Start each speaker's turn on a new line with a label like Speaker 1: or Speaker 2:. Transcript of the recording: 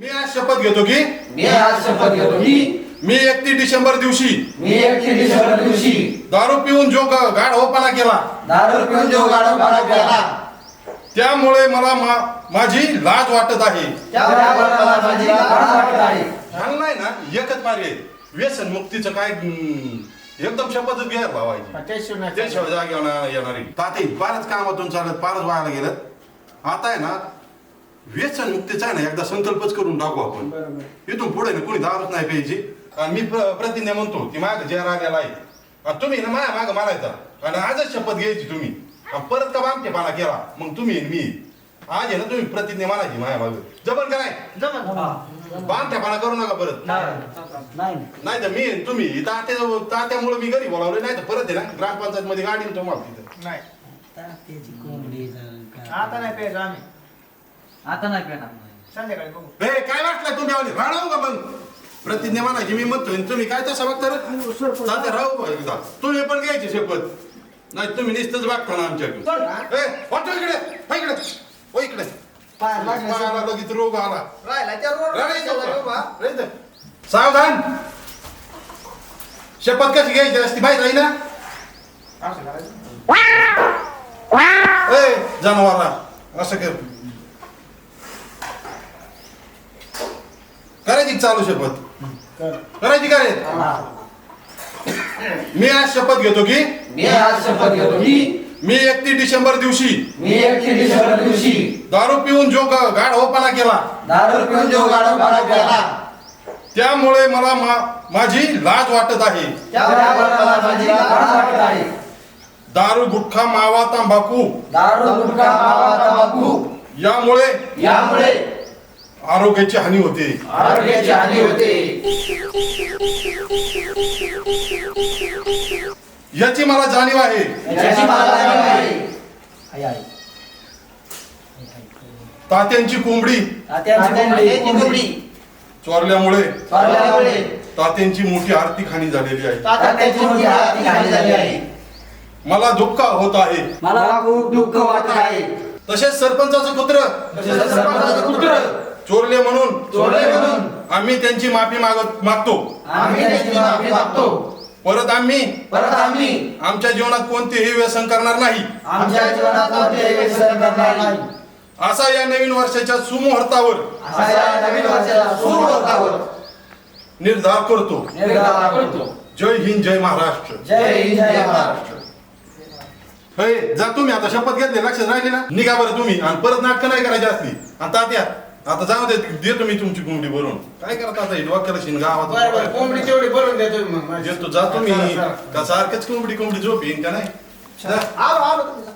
Speaker 1: मी आज शपथ घेतो की?
Speaker 2: मी आज शपथ घेतो की?
Speaker 1: मी एकतीस डिसेंबर दिवशी
Speaker 2: मी एकतीस डिसेंबर दिवशी
Speaker 1: दारू पिऊन जो ग- गाढवपणा केला.
Speaker 2: दारू पिऊन जो गाडोपाडा केला.
Speaker 1: त्यामुळे मला मा- माझी लाज वाटत आहे.
Speaker 2: त्यामुळे मला माझी लाज वाटत आहे.
Speaker 1: झालं नाही ना? एकच पर्याय व्यसन मुक्तीचं काय हम्म, एकदम शपथच घ्यायला लावायची त्याशिवाय जागे येणार येणारी. ताते फारच कामातून चालत फारच व्हायला गेलं. आता आहे ना व्यसन मुक्तीचा आहे ना एकदा संकल्पच करून टाकू आपण. इथून पुढे ना कोणी दारूच नाही प्यायची. आणि मी प्र- प्रतिज्ञा म्हणतो की माग जेर आलेला आहे. आणि तुम्ही ना माझ्या माग मारायचा. आणि आजच शपथ घ्यायची तुम्ही. आणि परत का बामटेपणा केला? मग तुम्ही आणि मी. आज आहे ना तुम्ही प्रतिज्ञा मारायची माझ्या माग. जबर का नाही? बामटेपणा करू नका परत. नाही तर मी आणि तुम्ही तात्या तात्यामुळे मी घरी बोलावले नाही तर परत आहे ना ग्रामपंचायत मध्ये गाडी तुम्हाला तिथं.
Speaker 3: नाही? आता नाही प्यायचं आम्ही.
Speaker 4: आता नाही पेणार.
Speaker 3: संध्याकाळी बघू.
Speaker 1: हे काय वाटलं तुम्ही आले? राहू का मग. प्रतिज्ञा म्हणायची मी म्हणतोय. आणि तुम्ही काय तसं बघता रे? तात्या राहू बा एकदा. तुम्ही पण घ्यायची शपथ. नाही तुम्ही नुसतंच बघता ना ए, वाटो इकडे. हो इकडे. हो इकडे.
Speaker 3: पाय लागले
Speaker 1: पायाला लगेच रोग आला.
Speaker 3: राहिला त्या रोड.
Speaker 1: सावधान. शपथ कशी घ्यायची? असती माहीत आहे ना?
Speaker 3: असं करायचं?
Speaker 1: ए जनावरा असं कर करायची का चालू शपथ. करायची काय? मी आज शपथ घेतो की?
Speaker 2: मी आज शपथ घेतो की?
Speaker 1: मी एकतीस डिसेंबर दिवशी
Speaker 2: मी एकतीस डिसेंबर दिवशी
Speaker 1: दारू पिऊन जो गाढवपणा केला.
Speaker 2: दारू पिऊन जो गाडोपाडा केला.
Speaker 1: त्यामुळे मला मा- माझी लाज वाटत आहे.
Speaker 2: त्यामुळे मला माझी लाज वाटत आहे.
Speaker 1: दारू गुटखा मावा तंबाखू
Speaker 2: दारू गुटखा मावा तंबाखू
Speaker 1: यामुळे
Speaker 2: यामुळे
Speaker 1: आरोग्याची हानी होते.
Speaker 2: आरोग्याची हानी होते.
Speaker 1: याची मला जाणीव आहे.
Speaker 2: याची मला जाणीव आहे.
Speaker 4: आई आई
Speaker 1: तात्यांची कोंबडी.
Speaker 2: तात्यांची कोंबडी.
Speaker 1: चोरल्यामुळे. तात्यांची मोठी आर्थिक हानी झालेली आहे.
Speaker 2: तात्यांची मोठी आर्थिक हानी झाली आहे.
Speaker 1: मला दुःख होत आहे.
Speaker 2: मला खूप दुःख वाटत आहे.
Speaker 1: तसेच सरपंचाचं पुत्र
Speaker 2: तसेच सरपंचाचं पुत्र
Speaker 1: चोरले म्हणून.
Speaker 2: चोरले म्हणून.
Speaker 1: आम्ही त्यांची माफी मागत मागतो.
Speaker 2: आम्ही त्याची माफी मागतो.
Speaker 1: परत आम्ही.
Speaker 2: परत आम्ही.
Speaker 1: आमच्या जीवनात कोणतेही व्यसन करणार नाही.
Speaker 2: आमच्या जीवनात कोणतेही व्यसन करणार नाही.
Speaker 1: असा या नवीन वर्षाच्या सुमुहूर्तावर.
Speaker 2: असा या नवीन वर्षाच्या सुमुहूर्तावर.
Speaker 1: निर्धार करतो.
Speaker 2: निर्धार करतो.
Speaker 1: जय हिंद जय महाराष्ट्र.
Speaker 2: जय हिंद जय महाराष्ट्र.
Speaker 1: हे जा तुम्ही आता शपथ घेतली लक्षात राहिले ना? निघा बरं तुम्ही. आणि परत नाटकं नाही करायची असली. आणि तात्या आता जाऊ दे देतो मी तुमची कोंबडी भरून काय करत आता डोक्याला शिन
Speaker 3: बरं बरं
Speaker 1: गावात
Speaker 3: कोंबडी तेवढी भरून देतो मग माझी.
Speaker 1: देतो जा तुम्ही
Speaker 3: चला, चला.
Speaker 1: का सारखंच कोंबडी कोंबडी झोप येईन का नाही जा.
Speaker 3: आलो आलो तुम्ही जा.